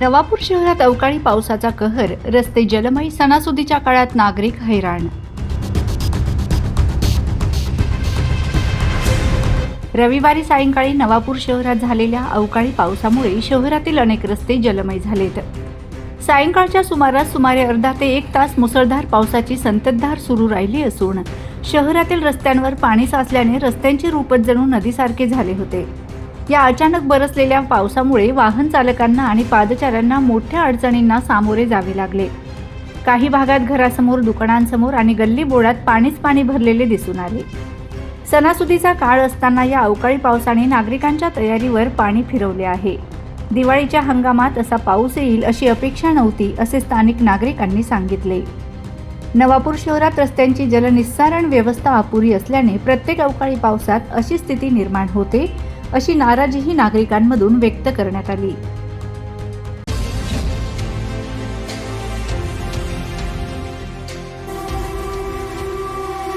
नवापूर शहरात अवकाळी पावसाचा कहर रस्ते जलमय सणासुदीच्या काळात नागरिक हैराण. रविवारी सायंकाळी नवापूर शहरात झालेल्या अवकाळी पावसामुळे शहरातील अनेक रस्ते जलमय झालेत. सायंकाळच्या सुमारास सुमारे अर्धा ते एक तास मुसळधार पावसाची संततधार सुरू राहिली असून शहरातील रस्त्यांवर पाणी साचल्याने रस्त्यांचे रूपच जणू नदीसारखे झाले होते. या अचानक बरसलेल्या पावसामुळे वाहन चालकांना आणि पादचाऱ्यांना मोठ्या अडचणींना सामोरे जावे लागले. काही भागात घरासमोर दुकानांसमोर आणि गल्ली बोळात पाणीच पाणी भरलेले दिसून आले. सणासुदीचा काळ असताना या अवकाळी पावसाने नागरिकांच्या तयारीवर पाणी फिरवले आहे. दिवाळीच्या हंगामात असा पाऊस येईल अशी अपेक्षा नव्हती असे स्थानिक नागरिकांनी सांगितले. नवापूर शहरात रस्त्यांची जलनिस्सारण व्यवस्था अपुरी असल्याने प्रत्येक अवकाळी पावसात अशी स्थिती निर्माण होते अशी नाराजीही नागरिकांमधून व्यक्त करण्यात आली.